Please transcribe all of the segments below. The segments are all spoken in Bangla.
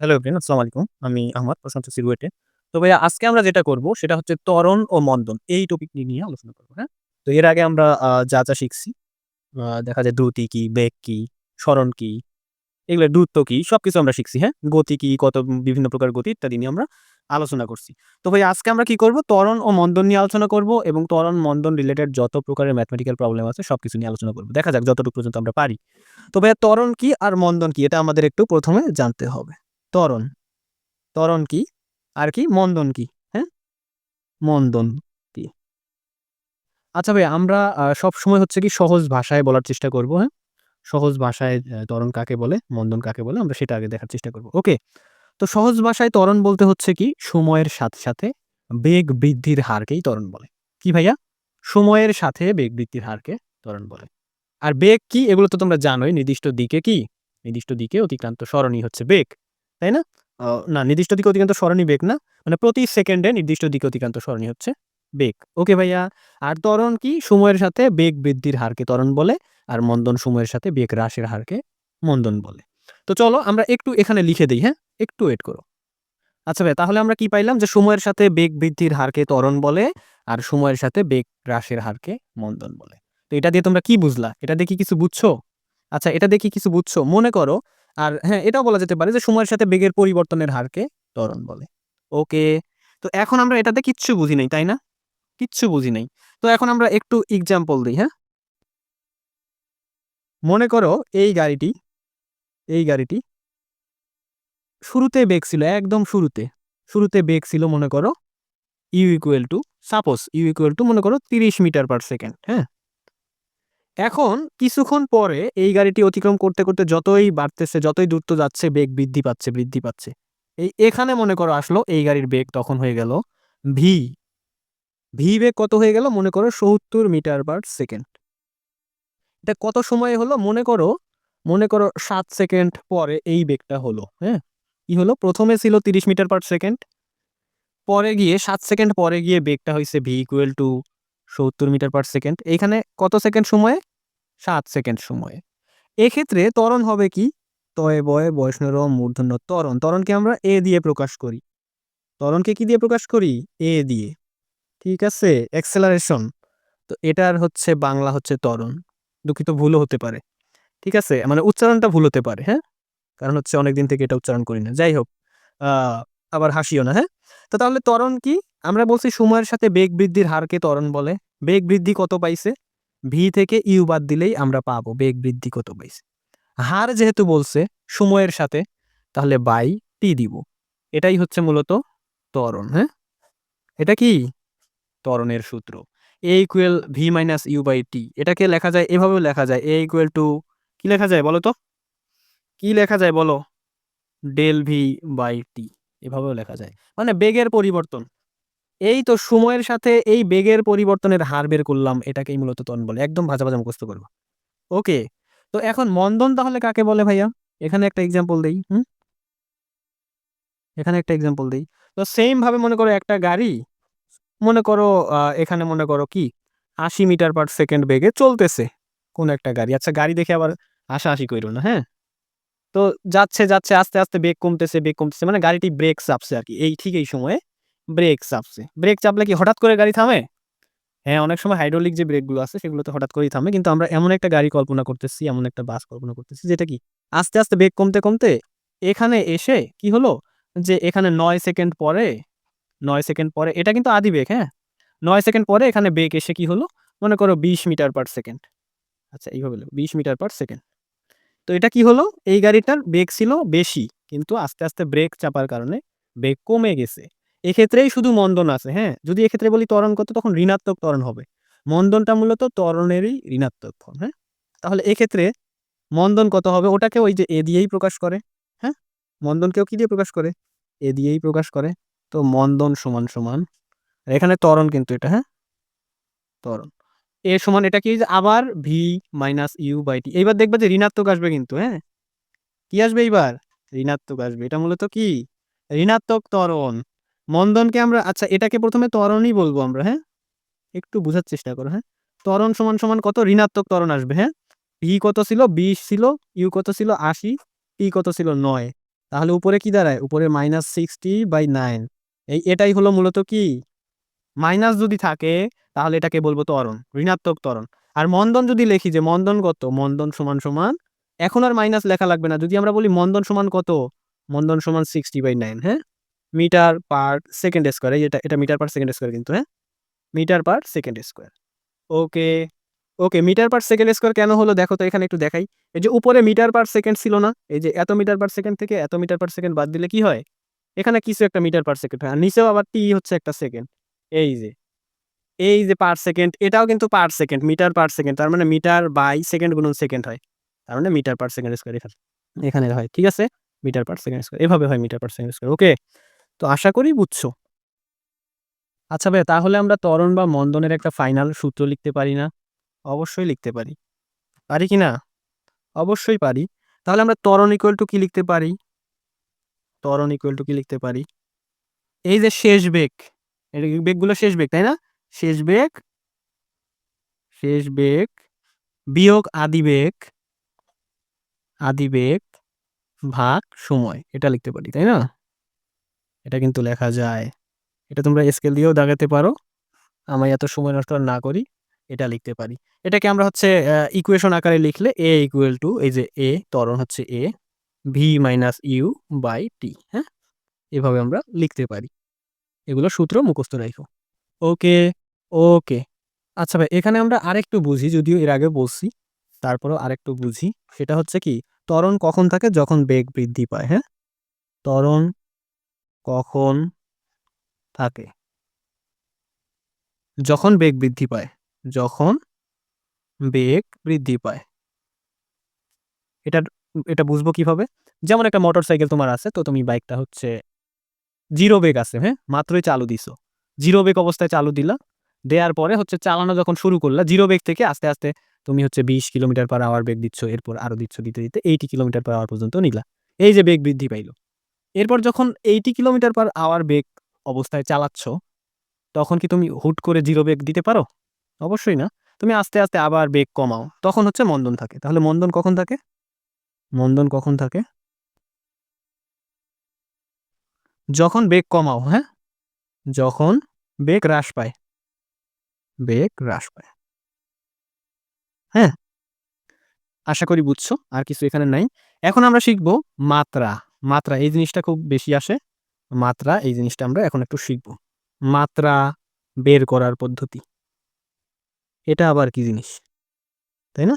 হ্যালো এভরিওয়ান আসসালামু আলাইকুম। আমি আহমদ প্রশান্ত সিরুয়েটে। তো ভাইয়া আজকে আমরা যেটা করব সেটা হচ্ছে ত্বরণ ও মন্দন এই টপিক নিয়ে, আলোচনা করব, হ্যাঁ? তো এর আগে আমরা যা, যা শিখছি দেখা যায় দ্রুতি কি, বেগ কি, স্মরণ কি, এগুলো দ্রুত কি সবকিছু আমরা শিখছি, হ্যাঁ? গতি কি, কত বিভিন্ন প্রকার গতি ইত্যাদি নিয়ে আমরা আলোচনা করছি। তো ভাই আজকে আমরা কি করব ত্বরণ ও মন্দন নিয়ে আলোচনা করব এবং ত্বরণ মন্দন রিলেটেড যত প্রকারের ম্যাথমেটিক্যাল প্রবলেম আছে সব কিছু নিয়ে আলোচনা করব। দেখা যাক যতটুকু পর্যন্ত আমরা পারি। তো ভাইয়া ত্বরণ কি আর মন্দন কি এটা আমাদের একটু প্রথমে জানতে হবে। ত্বরণ, ত্বরণ কি? আর কি মন্দন কি? হ্যাঁ? মন্দন কি? আচ্ছা ভাই আমরা আ সবসময় হচ্ছে কি সহজ ভাষায় বলার চেষ্টা করব, হ্যাঁ? সহজ ভাষায় অ্যা ত্বরণ কাকে বলে, মন্দন কাকে বলে আমরা সেটা আগে দেখার চেষ্টা করব। ওকে? তো সহজ ভাষায় ত্বরণ বলতে হচ্ছে কি সময়ের সাথে, সাথে বেগ বৃদ্ধির হারকেই ত্বরণ বলে। কি ভাইয়া? সময়ের সাথে বেগ বৃদ্ধির হারকে ত্বরণ বলে। আর বেগ কি? এগুলো তো তোমরা জানোই নির্দিষ্ট দিকে কি? নির্দিষ্ট দিকে অতিক্রান্ত সরণই হচ্ছে বেগ। তাই না? না, নির্দিষ্ট দিকে অতিক্রান্ত সরণই বেগ না। মানে প্রতি সেকেন্ডে নির্দিষ্ট দিকে অতিক্রান্ত সরণই হচ্ছে বেগ। ওকে ভাইয়া? আর ত্বরণ কি? সময়ের সাথে বেগ বৃদ্ধির হারকে ত্বরণ বলে। আর মন্দন সময়ের সাথে বেগ হ্রাসের হারকে মন্দন বলে। তো চলো আমরা একটু এখানে লিখে দিই হ্যাঁ? একটু ওয়েট করো। আচ্ছা ভাই তাহলে আমরা কি পাইলাম যে সময়ের সাথে বেগ বৃদ্ধির হারকে ত্বরণ বলে, আর সময়ের সাথে বেগ হ্রাসের হারকে মন্দন বলে। তো এটা দিয়ে তোমরা কি বুঝলা? এটা দেখি কিছু বুঝছ? আচ্ছা এটা দেখি কিছু বুঝছ? মনে করো আর হ্যাঁ, এটাও বলা যেতে পারে যে সময়ের সাথে বেগের পরিবর্তনের হারকে ত্বরণ বলে। ওকে। তো এখন আমরা এটাতে কিচ্ছু বুঝি নাই, তাই না? কিচ্ছু বুঝি নাই। তো এখন আমরা একটু এক্সাম্পল দিই হ্যাঁ? মনে করো এই গাড়িটি, এই গাড়িটি শুরুতে বেগ ছিল একদম শুরুতে। শুরুতে বেগ ছিল মনে করো u equal to suppose u equal to মনে করো ৩০ মিটার পার সেকেন্ড, হ্যাঁ? এখন কিছুক্ষণ পরে এই গাড়িটি অতিক্রম করতে, করতে যতই বাড়তেছে, যতই দূরত্ব যাচ্ছে বেগ বৃদ্ধি পাচ্ছে, বৃদ্ধি পাচ্ছে। এই এখানে মনে করো আসলো এই গাড়ির বেগ তখন হয়ে গেল ভি ভি বেগ কত হয়ে গেল? মনে করো ৭০ মিটার পার সেকেন্ড। এটা কত সময় হলো? মনে করো, মনে করো সাত সেকেন্ড পরে এই বেগটা হলো, হ্যাঁ? কি হলো? প্রথমে ছিল ৩০ মিটার পার সেকেন্ড। পরে গিয়ে সাত সেকেন্ড পরে গিয়ে বেগটা হয়েছে V equal to ৭০ metre per second. এখানে কত সেকেন্ড সময়ে? সাত সেকেন্ড সময়ে। এক্ষেত্রে ত্বরণ হবে কি? তয়ে বয়ে বয়সনের মূর্ধন্য ত্বরণ। ত্বরণকে আমরা এ দিয়ে প্রকাশ করি। ত্বরণকে কি দিয়ে প্রকাশ করি? এ দিয়ে। ঠিক আছে? অ্যাক্সেলারেশন। তো এটার হচ্ছে বাংলা হচ্ছে ত্বরণ। দুঃখিত ভুলও হতে পারে। ঠিক আছে? মানে উচ্চারণটা ভুল হতে পারে, হ্যাঁ? কারণ হচ্ছে অনেকদিন থেকে এটা উচ্চারণ করি না। যাই হোক, আবার হাসিও না, হ্যাঁ? তো তাহলে ত্বরণ কি? আমরা বলছি সময়ের সাথে বেগ বৃদ্ধির হারকে ত্বরণ বলে। বেগ বৃদ্ধি কত পাইছে? ভি থেকে ইউ বাদ দিলেই আমরা পাবো বেগ বৃদ্ধি কত পাইছে। হার যেহেতু বলছে সময়ের সাথে তাহলে বাই টি দিব। এটাই হচ্ছে মূলত ত্বরণ, হ্যাঁ? এটা কি? ত্বরণের সূত্র। A equal V minus U by T এটাকে লেখা যায় এভাবেও লেখা যায় এ ইকুয়েল টু কি লেখা যায় বলো তো? কি লেখা যায় বলো? ডেল ভি বাই টি এভাবেও লেখা যায়। মানে বেগের পরিবর্তন। এই তো সময়ের সাথে এই বেগের পরিবর্তনের হার বের করলাম এটাকেই মূলত তন বলে। একদম ভাজা, ভাজা মুখস্থ করবা। ওকে। তো এখন মন্দন তাহলে কাকে বলে ভাইয়া? এখানে একটা এক্সাম্পল দেই, হুম? এখানে একটা এক্সাম্পল দেই। তো সেইম ভাবে মনে করো একটা গাড়ি, মনে করো এখানে মনে করো কি ৮০ মিটার পার সেকেন্ড বেগে চলতেছে কোন একটা গাড়ি। আচ্ছা গাড়ি দেখে আবার হাসাহাসি কইরো না, হ্যাঁ? তো যাচ্ছে, যাচ্ছে আস্তে, আস্তে বেগ কমতেছে, বেগ কমতেছে মানে গাড়িটি ব্রেক চাপছে আর কি এই ঠিক এই সময়ে ব্রেক চাপছে। ব্রেক চাপলে কি হঠাৎ করে গাড়ি থামে? হ্যাঁ, অনেক সময় হাইড্রোলিক যে ব্রেকগুলো আছে সেগুলো তো হঠাৎ করেই থামে। কিন্তু আমরা এমন একটা গাড়ি কল্পনা করতেছি, এমন একটা বাস কল্পনা করতেছি যেটা কি আস্তে, আস্তে বেগ কমতে, কমতে এখানে এসে কি হলো? যে এখানে নয় সেকেন্ড পরে নয় সেকেন্ড পরে এটা কিন্তু আদি বেগ, হ্যাঁ? নয় সেকেন্ড পরে এখানে বেগ এসে কি হলো? মনে করো ২০ মিটার পার সেকেন্ড। আচ্ছা এইভাবে ২০ মিটার পার সেকেন্ড। তো এটা কি হলো? এই গাড়িটার বেগ ছিল বেশি। কিন্তু আস্তে, আস্তে ব্রেক চাপার কারণে বেগ কমে গেছে। এক্ষেত্রেই শুধু মন্দন আছে, হ্যাঁ? যদি এক্ষেত্রে বলি ত্বরণ কত তখন ঋণাত্মক ত্বরণ হবে। মন্দনটা মূলত ত্বরণেরই ঋণাত্মক ফর্ম, হ্যাঁ? তাহলে এক্ষেত্রে মন্দন কত হবে? ওটাকে ওই যে এ দিয়েই প্রকাশ করে, হ্যাঁ? মন্দনকেও কি দিয়ে প্রকাশ করে? এ দিয়েই প্রকাশ করে। তো মন্দন সমান, সমান এখানে ত্বরণ কিন্তু এটা, হ্যাঁ? ত্বরণ। a সমান এটা কি? আবার V minus U by T এইবার দেখবে যে ঋণাত্মক আসবে কিন্তু, হ্যাঁ? কি আসবে এইবার? ঋণাত্মক আসবে। এটা মূলত কি? ঋণাত্মক ত্বরণ। মন্দনকে আমরা আচ্ছা এটাকে ১ম এ ত্বরণই বলব আমরা, হ্যাঁ? একটু বুঝার চেষ্টা করো, হ্যাঁ? ত্বরণ সমান, সমান কত? ঋণাত্মক ত্বরণ আসবে, হ্যাঁ? v কত ছিল? ২০ ছিল, ইউ কত ছিল? ৮০, t কত ছিল? নয় তাহলে উপরে কি দাঁড়ায় উপরে মাইনাস সিক্সটি বাই নাইন এই এটাই হলো মূলত কি মাইনাস যদি থাকে তাহলে এটাকে বলব ত্বরণ ঋণাত্মক ত্বরণ আর মন্দন যদি লিখি যে মন্দন কত মন্দন সমান সমান এখন আর মাইনাস লেখা লাগবে না যদি আমরা বলি মন্দন সমান কত মন্দন সমান সিক্সটি বাই নাইন হ্যাঁ মিটার পার সেকেন্ড স্কোয়ার এটা এটা মিটার পার সেকেন্ড স্কোয়ার কিন্তু হ্যাঁ metre per second square okay okay metre per second square কেন হলো দেখো তো এখানে একটু দেখাই এই যে উপরে মিটার পার সেকেন্ড ছিল না এই যে এত মিটার পার সেকেন্ড থেকে এত মিটার পার সেকেন্ড বাদ দিলে কি হয় এখানে কিছু একটা মিটার পার সেকেন্ড হয় আর নিচেও আবার টি হচ্ছে একটা সেকেন্ড এই যে এই যে পার সেকেন্ড এটাও কিন্তু per second metre per second তার মানে মিটার বাই সেকেন্ড গুণন সেকেন্ড হয় তার মানে মিটার পার সেকেন্ড স্কোয়ার এখানে এখানে হয় ঠিক আছে মিটার পার সেকেন্ড স্কোয়ার এভাবে হয় metre per second square okay তো আশা করি বুঝছ। আচ্ছা ভাই তাহলে আমরা ত্বরণ বা মন্দনের একটা ফাইনাল সূত্র লিখতে পারি না? অবশ্যই লিখতে পারি। পারি কি না? অবশ্যই পারি। তাহলে আমরা ত্বরণ ইকুয়াল টু কি লিখতে পারি? ত্বরণ ইকুয়াল টু কি লিখতে পারি? এই যে শেষ বেগ এই বেগগুলো শেষ বেগ, তাই না? শেষ বেগ শেষ বেগ, বিয়োগ আদি বেগ আদি বেগ ভাগ সময়, এটা লিখতে পারি, তাই না? এটা কিন্তু লেখা যায়। এটা তোমরা স্কেল দিয়েও দাগাতে পারো। আমি এত সময় নষ্ট না করি, এটা লিখতে পারি। এটাকে আমরা হচ্ছে ইকুয়েশন আকারে লিখলে এ ইকুয়াল টু এই যে এ ত্বরণ হচ্ছে A V minus U by T হ্যাঁ? এভাবে আমরা লিখতে পারি। এগুলো সূত্র মুখস্থ রাখো। ওকে ওকে। আচ্ছা ভাই, এখানে আমরা আরেকটু বুঝি, যদিও এর আগে বলছি, তারপরেও আরেকটু বুঝি। সেটা হচ্ছে কি, ত্বরণ কখন থাকে? যখন বেগ বৃদ্ধি পায় হ্যাঁ? ত্বরণ কখন থাকে? যখন বেগ বৃদ্ধি পায়, যখন বেগ বৃদ্ধি পায়। এটা এটা বুঝব কীভাবে? যেমন একটা মোটর সাইকেল তোমার আছে, তো তুমি বাইকটা হচ্ছে জিরো বেগ আছে হ্যাঁ? মাত্রই চালু দিছো। জিরো বেগ অবস্থায় চালু দিলা, দেওয়ার পরে হচ্ছে চালানো যখন শুরু করলা জিরো বেগ থেকে আস্তে আস্তে তুমি হচ্ছে বিশ কিলোমিটার পার আওয়ার বেগ দিচ্ছ, এরপর আরও দিচ্ছ, দিতে দিতে এইটি কিলোমিটার পার আওয়ার পর্যন্ত নিলা। এই যে বেগ বৃদ্ধি পাইলো এরপর যখন এইটি কিলোমিটার পার আওয়ার বেগ অবস্থায় চালাচ্ছ, তখন কি তুমি হুট করে জিরো বেগ দিতে পারো? অবশ্যই না। তুমি আস্তে আস্তে আবার বেগ কমাও। তখন হচ্ছে মন্দন থাকে। তাহলে মন্দন কখন থাকে? মন্দন কখন থাকে? যখন বেগ কমাও হ্যাঁ? যখন বেগ হ্রাস পায়। বেগ হ্রাস পায়। হ্যাঁ? আশা করি বুঝছ। আর কিছু এখানে নাই। এখন আমরা শিখব মাত্রা। মাত্রা এই জিনিসটা খুব বেশি আসে, মাত্রা এই জিনিসটা আমরা এখন একটু শিখব। মাত্রা বের করার পদ্ধতি। এটা আবার কি জিনিস? তাই না?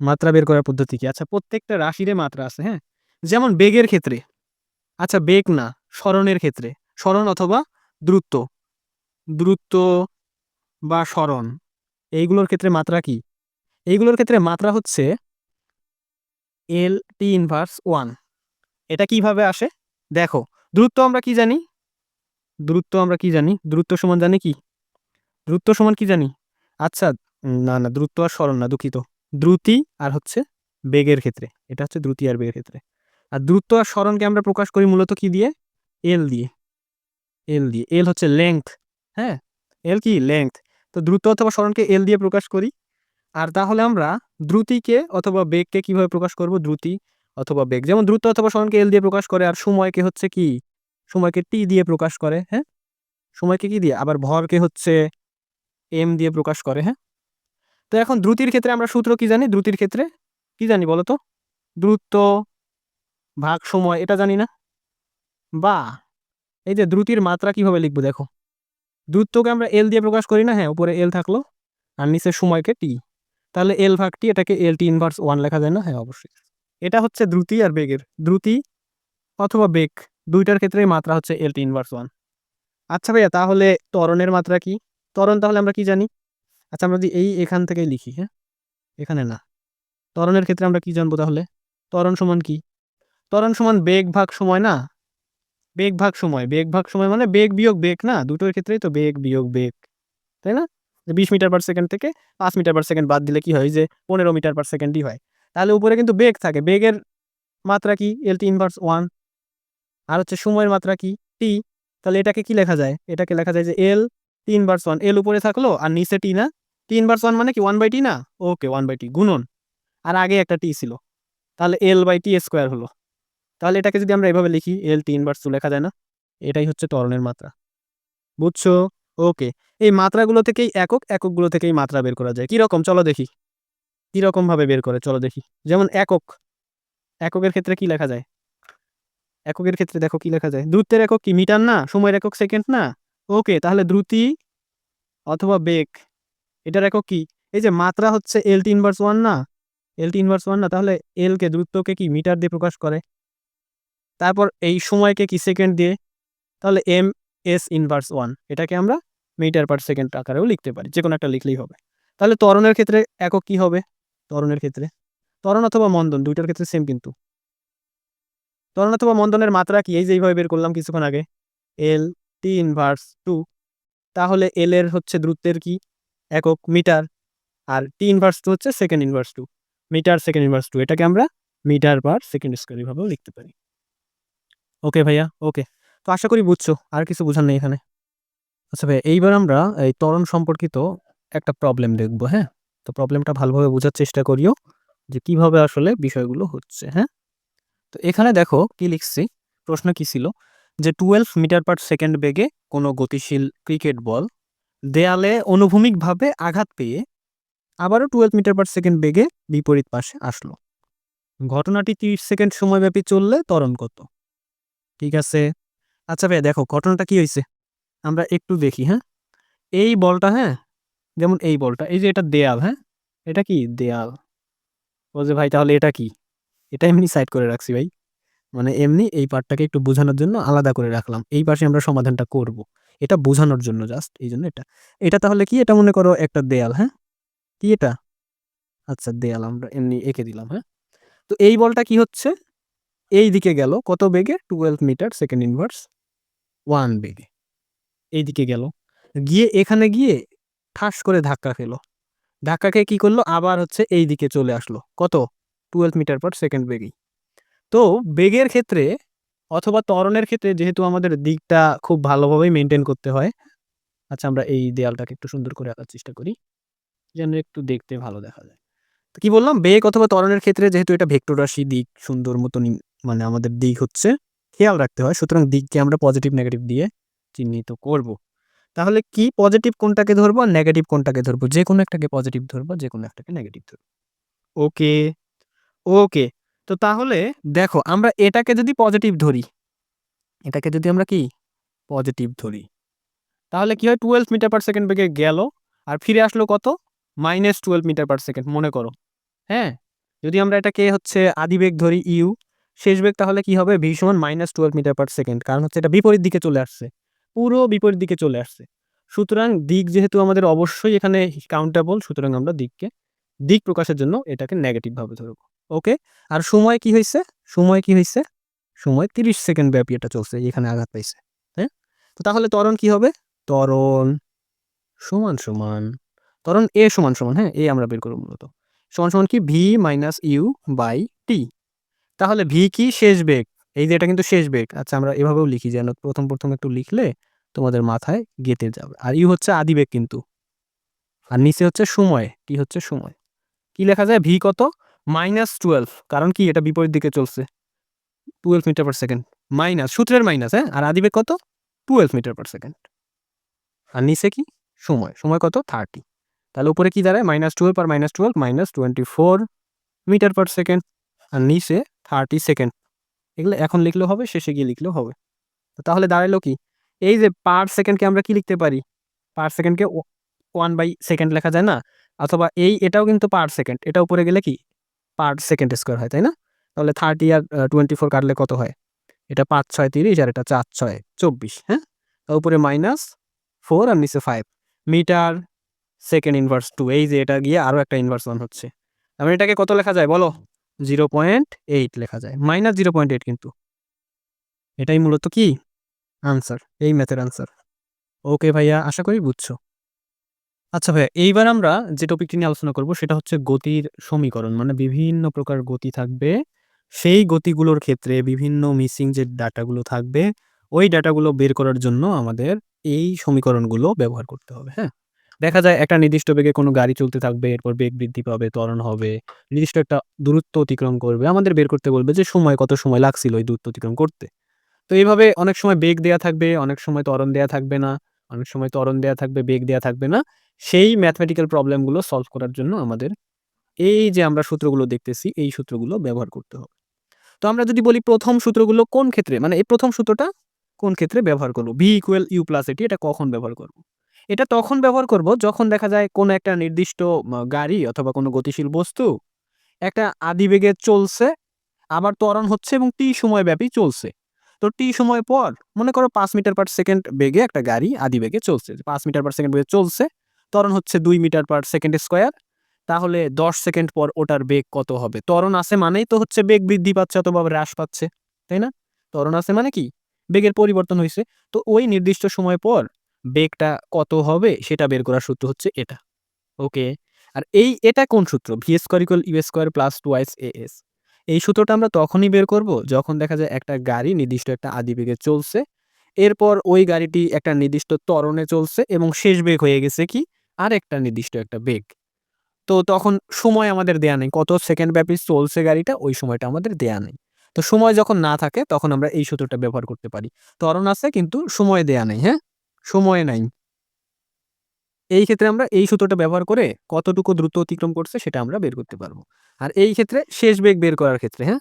মাত্রা বের করার পদ্ধতি কি? আচ্ছা প্রত্যেকটা রাশিরে মাত্রা আছে হ্যাঁ? যেমন বেগের ক্ষেত্রে। আচ্ছা বেগ না, স্মরণের ক্ষেত্রে। স্মরণ অথবা দ্রুত। দ্রুত বা স্মরণ। এইগুলোর ক্ষেত্রে মাত্রা কি? এইগুলোর ক্ষেত্রে মাত্রা হচ্ছে এল টি ইনভার্স ওয়ান এটা কীভাবে আসে? দেখো, দ্রুত্ব আমরা কি জানি? দ্রুত্ব আমরা কি জানি? দ্রুত্ব সমান জানি কি? দ্রুত্ব সমান কি জানি? আচ্ছা না না দ্রুত আর স্মরণ না, দুঃখিত। দ্রুতি আর হচ্ছে বেগের ক্ষেত্রে। এটা হচ্ছে দ্রুতি আর বেগের ক্ষেত্রে। আর দ্রুত আর স্মরণকে আমরা প্রকাশ করি মূলত কি দিয়ে? এল দিয়ে। এল দিয়ে। এল হচ্ছে লেংথ হ্যাঁ? এল কি? লেংথ তো দ্রুত অথবা স্মরণকে এল দিয়ে প্রকাশ করি। আর তাহলে আমরা দ্রুতিকে অথবা বেগকে কীভাবে প্রকাশ করব? দ্রুতি অথবা বেগ। যেমন দ্রুত অথবা স্মরণকে এল দিয়ে প্রকাশ করে আর সময়কে হচ্ছে কি? সময়কে টি দিয়ে প্রকাশ করে হ্যাঁ? সময়কে কি দিয়ে? আবার ভরকে হচ্ছে এম দিয়ে প্রকাশ করে হ্যাঁ? তো এখন দ্রুতির ক্ষেত্রে আমরা সূত্র কি জানি? দ্রুতির ক্ষেত্রে কি জানি বলো তো? দ্রুত ভাগ সময়, এটা জানি না। বা এই যে দ্রুতির মাত্রা কীভাবে লিখব দেখো? দ্রুতকে আমরা এল দিয়ে প্রকাশ করি না? হ্যাঁ উপরে এল থাকল আর নিচে সময়কে টি তাহলে এল ভাগটি এটাকে এল টি ইনভার্স ওয়ান লেখা যায় না? হ্যাঁ অবশ্যই। এটা হচ্ছে দ্রুতি আর বেগের। দ্রুতি অথবা বেগ, দুইটার ক্ষেত্রে মাত্রা হচ্ছে এল টি ইনভার্স ওয়ান আচ্ছা ভাইয়া, তাহলে ত্বরণের মাত্রা কি? ত্বরণ তাহলে আমরা কি জানি? আচ্ছা আমরা যদি এই এখান থেকেই লিখি হ্যাঁ? এখানে না। ত্বরণের ক্ষেত্রে আমরা কি জানব তাহলে? ত্বরণ সমান কি? ত্বরণ সমান বেগ ভাগ সময় না? বেগ ভাগ সময়। বেগ ভাগ সময় মানে বেগ বিয়োগ বেগ না? দুটোর ক্ষেত্রেই তো বেগ বিয়োগ বেগ। তাই না? বিশ মিটার পার সেকেন্ড থেকে পাঁচ মিটার পার সেকেন্ড বাদ দিলে কি হয়? যে পনেরো মিটার পার সেকেন্ডই হয়। তাহলে উপরে কিন্তু বেগ থাকে। বেগের মাত্রা কি? এল টি ইনভার্স ওয়ান আর হচ্ছে সময়ের মাত্রা কি? টি তাহলে এটাকে কি লেখা যায়? এটাকে লেখা যায় যে এল টি ইনভার্স ওয়ান এল উপরে থাকল আর নিচে টি না? টি ইনভার্স ওয়ান মানে কি? ওয়ান বাই টি না? ওকে ওয়ান বাই টি গুণন। আর আগে একটা টি ছিল। তাহলে এল বাই টি স্কোয়ার হলো। তাহলে এটাকে যদি আমরা এভাবে লিখি এল টি ইনভার্স টু লেখা যায় না? এটাই হচ্ছে ত্বরণের মাত্রা। বুঝছ? ওকে, এই মাত্রাগুলো থেকেই একক, এককগুলো থেকেই মাত্রা বের করা যায়। কীরকম চলো দেখি। কীরকমভাবে বের করে? চলো দেখি। যেমন একক। এককের ক্ষেত্রে কি লেখা যায়? এককের ক্ষেত্রে দেখো কি লেখা যায়? দ্রুতের একক কি? মিটার না? সময়ের একক সেকেন্ড না? ওকে, তাহলে দ্রুতি অথবা বেগ। এটার একক কি? এই যে মাত্রা হচ্ছে এল টি ইনভার্স ওয়ান না? এল টি ইনভার্স ওয়ান না? তাহলে এলকে দ্রুতকে কি? মিটার দিয়ে প্রকাশ করে। তারপর এই সময়কে কি? সেকেন্ড দিয়ে। তাহলে এম এস ইনভার্স ওয়ান এটাকে আমরা মিটার পার সেকেন্ড আকারেও লিখতে পারি যে কোনো একটা লিখলেই হবে। তাহলে ত্বরণের ক্ষেত্রে একক কি হবে? ত্বরণের ক্ষেত্রে। ত্বরণ অথবা মন্দন, দুইটার ক্ষেত্রে সেম কিন্তু। ত্বরণ অথবা মন্দনের মাত্রা কি? এই যে এইভাবে বের করলাম কিছুক্ষণ আগে। এল টি ইনভার্স টু তাহলে এল এর হচ্ছে দ্রুতের কি? একক মিটার আর টি ইনভার্স টু হচ্ছে second inverse two metre second inverse two এটাকে আমরা মিটার পার সেকেন্ড স্কোয়ার এভাবেও লিখতে পারি। ওকে ভাইয়া ওকে তো আশা করি বুঝছ, আর কিছু বোঝার নেই এখানে। আচ্ছা ভাইয়া, এইবার আমরা এই ত্বরণ সম্পর্কিত একটা প্রবলেম দেখব হ্যাঁ? তো প্রবলেমটা ভালোভাবে বোঝার চেষ্টা করিও যে কীভাবে আসলে বিষয়গুলো হচ্ছে হ্যাঁ? তো এখানে দেখো কি লিখছি, প্রশ্ন কি ছিল? যে টুয়েলভ মিটার পার সেকেন্ড বেগে কোনো গতিশীল ক্রিকেট বল দেয়ালে অনুভূমিকভাবে আঘাত পেয়ে আবারও টুয়েলভ মিটার পার সেকেন্ড বেগে বিপরীত পাশে আসলো। ঘটনাটি তিরিশ সেকেন্ড সময়ব্যাপী চললে ত্বরণ কত? ঠিক আছে? আচ্ছা ভাইয়া, দেখো ঘটনাটা কি হয়েছে আমরা একটু দেখি হ্যাঁ? এই বলটা হ্যাঁ? যেমন এই বলটা, এই যে এটা দেয়াল হ্যাঁ? এটা কি? দেয়াল। ও যে ভাই, তাহলে এটা কি? এটা এমনি সাইড করে রাখছি ভাই। মানে এমনি এই পার্টটাকে একটু বোঝানোর জন্য আলাদা করে রাখলাম। এই পাশে আমরা সমাধানটা করব। এটা বোঝানোর জন্য জাস্ট এই জন্য এটা। এটা তাহলে কি? এটা মনে করো একটা দেয়াল হ্যাঁ? কি এটা? আচ্ছা দেয়াল আমরা এমনি এঁকে দিলাম হ্যাঁ? তো এই বলটা কি হচ্ছে? এই দিকে গেল, কত বেগে? Twelve metre second inverse one বেগে। এই দিকে গেল। গিয়ে এখানে গিয়ে ঠাস করে ধাক্কা খেলো। ধাক্কা খেয়ে কী করল? আবার হচ্ছে এই দিকে চলে আসলো। কত? টুয়েলভ মিটার পার সেকেন্ড বেগেই। তো বেগের ক্ষেত্রে অথবা ত্বরণের ক্ষেত্রে যেহেতু আমাদের দিকটা খুব ভালোভাবেই মেনটেন করতে হয় আচ্ছা আমরা এই দেয়ালটাকে একটু সুন্দর করে আঁকার চেষ্টা করি। যেন একটু দেখতে ভালো দেখা যায়। তো কি বললাম? বেগ অথবা ত্বরণের ক্ষেত্রে যেহেতু এটা ভেক্টর রাশি দিক, সুন্দর মতন মানে আমাদের দিক হচ্ছে, খেয়াল রাখতে হয়। সুতরাং দিককে আমরা পজিটিভ নেগেটিভ দিয়ে চিহ্নিত করব। তাহলে কি পজিটিভ কোনটাকে ধরবো আর নেগেটিভ কোনটাকে ধরবো? যে কোনো একটাকে পজিটিভ ধরবো, যে কোনো একটাকে নেগেটিভ ধরবো। ওকে ওকে তো তাহলে দেখো আমরা এটাকে যদি পজিটিভ ধরি, এটাকে যদি আমরা কি? পজিটিভ ধরি। তাহলে কি হয়? টুয়েলভ মিটার পার সেকেন্ড বেগে গেল আর ফিরে আসলো কত? Minus twelve metre per second মনে করো। হ্যাঁ যদি আমরা এটাকে হচ্ছে আদি বেগ ধরি ইউ শেষ বেগ তাহলে কি হবে? ভি সমান minus twelve metre per second কারণ হচ্ছে এটা বিপরীত দিকে চলে আসছে। পুরো বিপরীত দিকে চলে আসছে। সুতরাং দিক যেহেতু আমাদের অবশ্যই এখানে কাউন্টেবল সুতরাং আমরা দিককে, দিক প্রকাশের জন্য এটাকে নেগেটিভভাবে ধরবো। ওকে আর সময় কি হয়েছে? সময় কি হয়েছে? সময় তিরিশ সেকেন্ড ব্যাপী এটা চলছে, এখানে আঘাত পাইছে হ্যাঁ? তো তাহলে ত্বরণ কি হবে? ত্বরণ সমান সমান, ত্বরণ এ সমান সমান হ্যাঁ? এ আমরা বের করব মূলত। সমান সমান কি? V minus U by T তাহলে ভি কি? শেষ বেগ। এই যে এটা কিন্তু শেষ বেগ। আচ্ছা আমরা এভাবেও লিখি যেন প্রথম প্রথম একটু লিখলে তোমাদের মাথায় গেতে যাবে। আর ইউ হচ্ছে আদিবেগ কিন্তু। আর নিচে হচ্ছে সময়। কি হচ্ছে সময়? কি লেখা যায়? ভি কত? Minus twelve. কারণ কি? এটা বিপরীত দিকে চলছে। Twelve metre per second. Minus, সূত্রের মাইনাস হ্যাঁ? আর আদিবেগ কত? Twelve metre per second. আর নিচে কি? সময়। সময় কত? থার্টি। তাহলে উপরে কি দাঁড়ায়? মাইনাস টুয়েলভ আর minus twelve, minus twenty four metre per second. আর নিচে থার্টি সেকেন্ড। এগুলো এখন লিখলেও হবে, শেষে গিয়ে লিখলেও হবে। তাহলে দাঁড়াল কি? এই যে পার সেকেন্ডকে আমরা কি লিখতে পারি? পার সেকেন্ডকে ওয়ান বাই সেকেন্ড লেখা যায় না? অথবা এই এটাও কিন্তু পার সেকেন্ড এটা উপরে গেলে কি? পার সেকেন্ড স্কোয়ার হয়, তাই না? তাহলে থার্টি আর টোয়েন্টি ফোর কাটলে কত হয়? এটা পাঁচ, ছয়, তিরিশ আর এটা চার, ছয়, চব্বিশ হ্যাঁ? তার উপরে মাইনাস ফোর আর নিচে five metre second inverse two এই যে এটা গিয়ে আরও একটা ইনভার্স ওয়ান হচ্ছে। তারপরে এটাকে কত লেখা যায় বলো? জিরো পয়েন্ট এইট লেখা যায়। মাইনাস জিরো পয়েন্ট এইট কিন্তু। এটাই মূলত কি? আনসার এই ম্যাথের আনসার ওকে ভাইয়া আশা করি বুঝছ আচ্ছা ভাইয়া এইবার আমরা যে টপিকটি নিয়ে আলোচনা করব সেটা হচ্ছে গতির সমীকরণ মানে বিভিন্ন প্রকার গতি থাকবে সেই গতিগুলোর ক্ষেত্রে বিভিন্ন মিসিং যে ডাটাগুলো থাকবে ওই ডাটাগুলো বের করার জন্য আমাদের এই সমীকরণগুলো ব্যবহার করতে হবে হ্যাঁ দেখা যায় একটা নির্দিষ্ট বেগে কোনো গাড়ি চলতে থাকবে, এরপর বেগ বৃদ্ধি পাবে, ত্বরণ হবে। নির্দিষ্ট একটা দূরত্ব অতিক্রম করবে। আমাদের বের করতে বলবে যে সময় কত সময় লাগছিল ওই দূরত্ব অতিক্রম করতে। তো এইভাবে অনেক সময় বেগ দেয়া থাকবে, অনেক সময় ত্বরণ দেয়া থাকবে না, অনেক সময় ত্বরণ দেয়া থাকবে, বেগ দেয়া থাকবে না। সেই ম্যাথমেটিক্যাল প্রবলেমগুলো সলভ করার জন্য আমাদের এই যে আমরা সূত্রগুলো দেখতেছি, এই সূত্রগুলো ব্যবহার করতে হবে। তো আমরা যদি বলি প্রথম সূত্রগুলো কোন ক্ষেত্রে মানে এই প্রথম সূত্রটা কোন ক্ষেত্রে ব্যবহার করব? ভি ইকুয়াল u প্লাস এটি এটা কখন ব্যবহার করব? এটা তখন ব্যবহার করব যখন দেখা যায় কোনো একটা নির্দিষ্ট গাড়ি অথবা কোনো গতিশীল বস্তু একটা আদিবেগে চলছে, আবার ত্বরণ হচ্ছে এবং t সময়ব্যাপী চলছে। তো টি সময় পর মনে করো পাঁচ মিটার পার সেকেন্ড বেগে একটা গাড়ি আদি বেগে চলছে। পাঁচ মিটার পার সেকেন্ড বেগে চলছে, ত্বরণ হচ্ছে দুই মিটার পার সেকেন্ড স্কোয়ার তাহলে ১০ সেকেন্ড পর ওটার বেগ কত হবে? ত্বরণ আছে মানেই তো হচ্ছে বেগ বৃদ্ধি পাচ্ছে অথবা হ্রাস পাচ্ছে। তাই না? ত্বরণ আছে মানে কি? বেগের পরিবর্তন হয়েছে তো ওই নির্দিষ্ট সময় পর বেগটা কত হবে সেটা বের করার সূত্র হচ্ছে এটা। ওকে। আর এই এটা কোন সূত্র? v square equal u square plus twice as এই সূত্রটা আমরা তখনই বের করব যখন দেখা যায় একটা গাড়ি নির্দিষ্ট একটা আদিবেগে চলছে। এরপর ওই গাড়িটি একটা নির্দিষ্ট ত্বরণে চলছে এবং শেষ বেগ হয়ে গেছে কি? আরেকটা নির্দিষ্ট একটা বেগ। তো তখন সময় আমাদের দেয়া নেই। কত সেকেন্ড ব্যাপী চলছে গাড়িটা ওই সময়টা আমাদের দেয়া নেই। তো সময় যখন না থাকে তখন আমরা এই সূত্রটা ব্যবহার করতে পারি। ত্বরণ আছে কিন্তু সময় দেয়া নেই, হ্যাঁ? সময় নাই। এই ক্ষেত্রে আমরা এই সূত্রটা ব্যবহার করে কতটুকু দ্রুত অতিক্রম করছে সেটা আমরা বের করতে পারব আর এই ক্ষেত্রে শেষ বেগ বের করার ক্ষেত্রে, হ্যাঁ?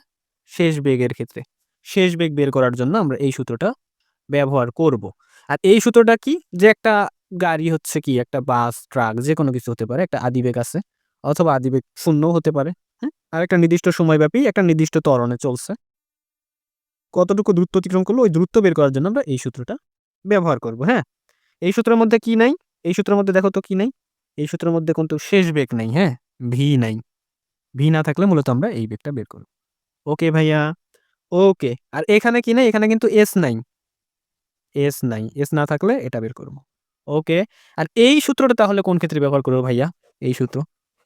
শেষ বেগের ক্ষেত্রে। শেষ বেগ বের করার জন্য আমরা এই সূত্রটা ব্যবহার করব। আর এই সূত্রটা কি? যে একটা গাড়ি হচ্ছে কি একটা বাস, ট্রাক যে কোনো কিছু হতে পারে। একটা আদিবেগ আছে অথবা আদিবেগ শূন্যও হতে পারে, হ্যাঁ? আর একটা নির্দিষ্ট সময়ব্যাপী একটা নির্দিষ্ট তরণে চলছে। কতটুকু দ্রুত অতিক্রম করল ওই দ্রুত বের করার জন্য আমরা এই সূত্রটা ব্যবহার করব, হ্যাঁ? এই সূত্রের মধ্যে কি নাই? এই সূত্রের মধ্যে দেখো তো কি নাই? এই সূত্রের মধ্যে কিন্তু শেষ বেগ নাই, হ্যাঁ? ভি নাই। ভি না থাকলে মূলত আমরা এই বেগটা বের করব। ওকে ভাইয়া। ওকে। আর এখানে কি নাই? এখানে কিন্তু এস নাই। এস নাই। এস না থাকলে এটা বের করব। ওকে। আর এই সূত্রটা তাহলে কোন ক্ষেত্রে ব্যবহার করব ভাইয়া? এই সূত্র।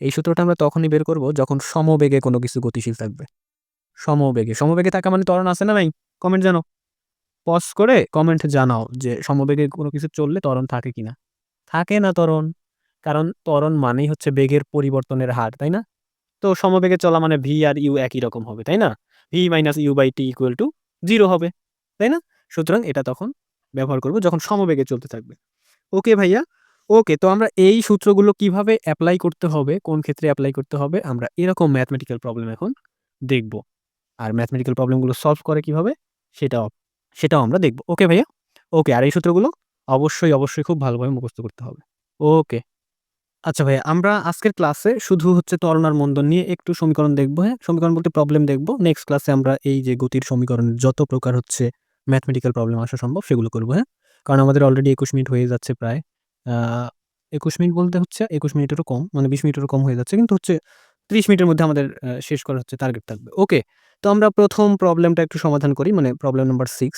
এই সূত্রটা আমরা তখনই বের করব যখন সমবেগে কোনো কিছু গতিশীল থাকবে। সমবেগে। সমবেগে থাকা মানে ত্বরণ আছে না নাই? কমেন্ট জানো পজ করে কমেন্ট জানাও যে সমবেগে কোনো কিছু চললে ত্বরণ থাকে কিনা? থাকে না ত্বরণ। কারণ ত্বরণ মানেই হচ্ছে বেগের পরিবর্তনের হার, তাই না? তো সমবেগে চলা মানে ভি আর ইউ একই রকম হবে, তাই না? V minus U by T equal to zero হবে, তাই না? সুতরাং এটা তখন ব্যবহার করব যখন সমবেগে চলতে থাকবে। ওকে ভাইয়া। ওকে। তো আমরা এই সূত্রগুলো কীভাবে অ্যাপ্লাই করতে হবে, কোন ক্ষেত্রে অ্যাপ্লাই করতে হবে আমরা এরকম ম্যাথমেটিক্যাল প্রবলেম এখন দেখব। আর ম্যাথমেটিক্যাল প্রবলেমগুলো সলভ করে কীভাবে সেটাও সেটাও আমরা দেখব। ওকে ভাইয়া? ওকে। আর এই সূত্রগুলো অবশ্যই, অবশ্যই খুব ভালোভাবে মুখস্থ করতে হবে। ওকে। আচ্ছা ভাইয়া আমরা আজকের ক্লাসে শুধু হচ্ছে ত্বরণ আর মন্দন নিয়ে একটু সমীকরণ দেখব, হ্যাঁ? সমীকরণ বলতে প্রবলেম দেখব। নেক্সট ক্লাসে আমরা এই যে গতির সমীকরণের যত প্রকার হচ্ছে ম্যাথমেটিক্যাল প্রবলেম আসা সম্ভব সেগুলো করব, হ্যাঁ? কারণ আমাদের অলরেডি ২১ মিনিট হয়ে যাচ্ছে প্রায়। একুশ মিনিট বলতে হচ্ছে ২১ মিনিটেরও কম মানে ২০ মিনিটেরও কম হয়ে যাচ্ছে। কিন্তু হচ্ছে ৩০ মিনিটের মধ্যে আমাদের শেষ করার হচ্ছে টার্গেট থাকবে। ওকে। তো আমরা প্রথম প্রবলেমটা একটু সমাধান করি মানে প্রবলেম নাম্বার 6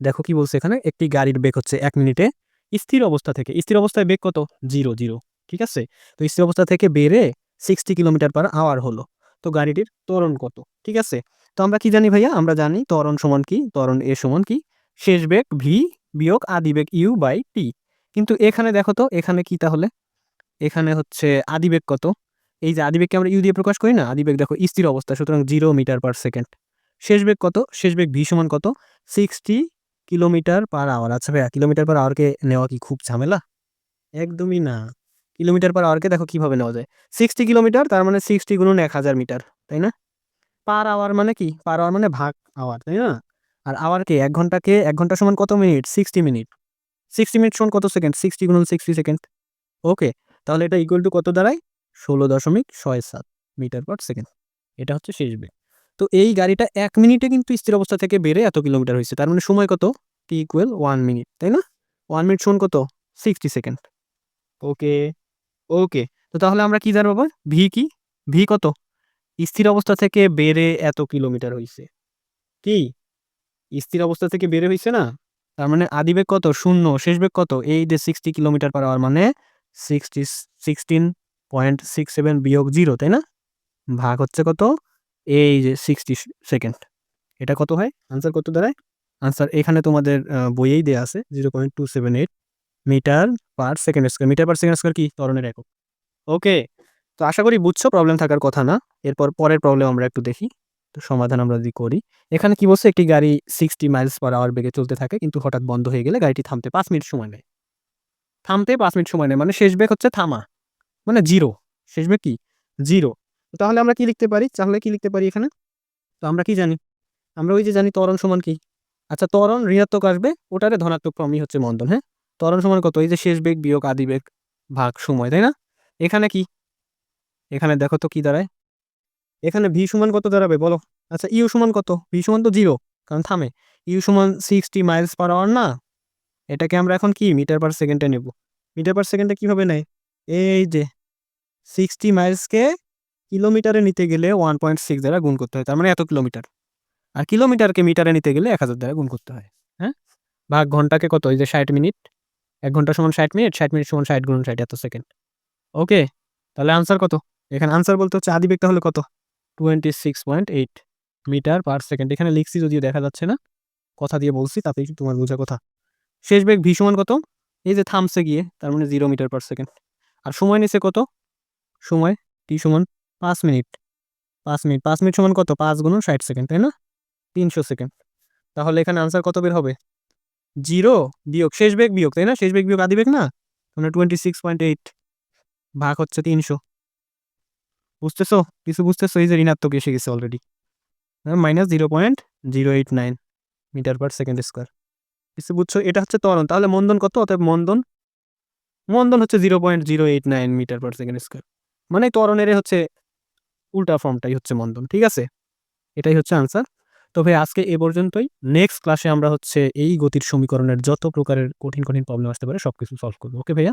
দেখো কি বলছে এখানে? একটি গাড়ির বেগ হচ্ছে এক মিনিটে স্থির অবস্থা থেকে স্থির অবস্থায় বেগ কত? 0, 0 ঠিক আছে? তো স্থির অবস্থা থেকে বেড়ে 60 কিলোমিটার পার আওয়ার হলো। তো গাড়িটির ত্বরণ কত? ঠিক আছে? তো আমরা কি জানি ভাইয়া? আমরা জানি ত্বরণ সমান কি? ত্বরণ এ সমান কি? শেষ বেগ ভি বিয়োগ আদিবেগ ইউ বাই টি কিন্তু এখানে দেখো তো এখানে কি তাহলে? এখানে হচ্ছে আদিবেগ কত? এই যে আদিবেগকে আমরা ইউ দিয়ে প্রকাশ করি না? আদিবেগ দেখো স্থির অবস্থা সুতরাং জিরো মিটার পার সেকেন্ড। শেষ বেগ কত? শেষ বেগ ভি সমান কত? 60 কিলোমিটার পার আওয়ার। আচ্ছা ভাইয়া কিলোমিটার পার আওয়ারকে নেওয়া কি খুব ঝামেলা? একদমই না। কিলোমিটার পার আওয়ারকে দেখো কীভাবে নেওয়া যায়? 60 কিলোমিটার তার মানে 60 গুণন 1000 মিটার, তাই না? পার আওয়ার মানে কি? পার আওয়ার মানে ভাগ আওয়ার, তাই না? আর আওয়ারকে এক ঘন্টাকে এক ঘণ্টা সমান কত মিনিট? 60 মিনিট। 60 মিনিট সমান কত সেকেন্ড? 60 গুণন 60 সেকেন্ড। ওকে। তাহলে এটা ইকুয়াল টু কত দাঁড়ায়? 16.67 মিটার পার সেকেন্ড। এটা হচ্ছে শেষ বেগ। তো এই গাড়িটা এক মিনিটে কিন্তু স্থির অবস্থা থেকে বেড়ে এত কিলোমিটার হয়েছে তার মানে সময় কত? টি ইকুয়াল ওয়ান মিনিট, তাই না? ওয়ান মিনিট সমান কত? 60 সেকেন্ড। ওকে। ওকে। তো তাহলে আমরা কি দাঁড়াবো? ভি কি? ভি কত? স্থির অবস্থা থেকে বেড়ে এত কিলোমিটার হইছে। কি? স্থির অবস্থা থেকে বেড়ে হইছে না? তার মানে আদিবেগ কত? শূন্য শেষ বেগ কত? এই যে 60 কিলোমিটার পার আওয়ার মানে 60 16.67 বিয়োগ জিরো তাই না? ভাগ হচ্ছে কত? এই যে 60 সেকেন্ড। এটা কত হয়? আনসার কত দাঁড়ায়? আনসার এখানে তোমাদের বইয়েই দেয়া আছে 0.278 metre per second square metre per second square কি? ত্বরণের একক। ওকে তো আশা করি বুঝছ প্রবলেম থাকার কথা না। এরপর পরের প্রবলেম আমরা একটু দেখি, তো সমাধান আমরা যদি করি। এখানে কি বলছে? একটি গাড়ি সিক্সটি মাইলস পার আওয়ার বেগে চলতে থাকে, কিন্তু হঠাৎ বন্ধ হয়ে গেলে গাড়িটি থামতে পাঁচ মিনিট সময় নেয়। থামতে পাঁচ মিনিট সময় নেয় মানে শেষ বেগ হচ্ছে থামা মানে জিরো শেষ বেগ কি? জিরো তাহলে আমরা কি লিখতে পারি? তাহলে কি লিখতে পারি এখানে? তো আমরা কি জানি? আমরা ওই যে জানি ত্বরণ সমান কি? আচ্ছা ত্বরণ ঋণাত্মক আসবে, ওটারে ধনাত্মক ক্রমই হচ্ছে মন্দন হ্যাঁ? ত্বরণ সমান কত? এই যে শেষ বেগ বিয়োগ আদি বেগ ভাগ সময়, তাই না? এখানে কি? এখানে দেখো তো কি দাঁড়ায়। এখানে ভি সমান কত দাঁড়াবে বলো? আচ্ছা ইউ সমান কত? ভি সমান তো জিরো, কারণ থামে। ইউ সমান সিক্সটি মাইলস পার আওয়ার না? এটাকে আমরা এখন কি? মিটার পার সেকেন্ডে নেব। মিটার পার সেকেন্ডে কীভাবে নেয়? এই যে সিক্সটি মাইলসকে কিলোমিটারে নিতে গেলে ওয়ান পয়েন্ট সিক্স দ্বারা গুণ করতে হয়। তার মানে এত কিলোমিটার। আর কিলোমিটারকে মিটারে নিতে গেলে এক হাজার দ্বারা গুণ করতে হয়। হ্যাঁ? ভাগ ঘন্টাকে কত? এই যে ষাট মিনিট। এক ঘণ্টা সমান ষাট মিনিট ষাট মিনিট সমান ষাট গুণ ষাট, এত সেকেন্ড। ওকে, তাহলে আনসার কত? এখানে আনসার বলতে হচ্ছে আদি বেগটা হলো কত? Twenty six point eight metre per second. এখানে লিখছি যদিও দেখা যাচ্ছে না। কথা দিয়ে বলছি, তাতেই তোমার বোঝা কথা। শেষ বেগ ভি সমান কত? এই যে থামছে গিয়ে, তার মানে জিরো মিটার পার সেকেন্ড। আর সময় নিছে কত? সময় টি সমান পাঁচ মিনিট। পাঁচ মিনিট পাঁচ মিনিট সমান কত? পাঁচ গুণ ষাট সেকেন্ড, তাই না? তিনশো সেকেন্ড। তাহলে এখানে আনসার কত বের হবে? জিরো বিয়োগ, শেষ বেগ বিয়োগ, তাই না? শেষ বেগ বিয়োগ আদি বেগ না? মানে টোয়েন্টি সিক্স পয়েন্ট এইট ভাগ হচ্ছে তিনশো। বুঝতেছো? কিছু বুঝতেছো? এই যে ঋণাত্মক এসে গেছে already minus zero point zero eight nine metre per second square কিছু বুঝছ? এটা হচ্ছে ত্বরণ। তাহলে মন্দন কত? অতএব মন্দন মন্দন হচ্ছে zero point zero eight nine metre per second square মানে ত্বরণের হচ্ছে উল্টা ফর্মটাই হচ্ছে মন্দন ঠিক আছে? এটাই হচ্ছে আনসার তবে আজকে এ পর্যন্তই। নেক্সট ক্লাসে আমরা হচ্ছে এই গতির সমীকরণের যত প্রকারের কঠিন কঠিন প্রবলেম আসতে পারে সব কিছু সলভ করব ওকে ভাইয়া?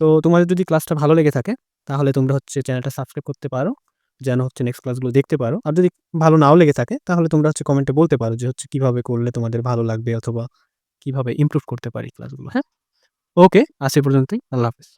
তো তোমাদের যদি ক্লাসটা ভালো লেগে থাকে, তাহলে তোমরা হচ্ছে চ্যানেলটা সাবস্ক্রাইব করতে পারো, যেন হচ্ছে নেক্সট ক্লাসগুলো দেখতে পারো। আর যদি ভালো নাও লেগে থাকে, তাহলে তোমরা হচ্ছে কমেন্টে বলতে পারো যে হচ্ছে কীভাবে করলে তোমাদের ভালো লাগবে অথবা কীভাবে ইমপ্রুভ করতে পারি ক্লাসগুলো হ্যাঁ? ওকে আজ এ পর্যন্তই, আল্লাহ হাফিজ।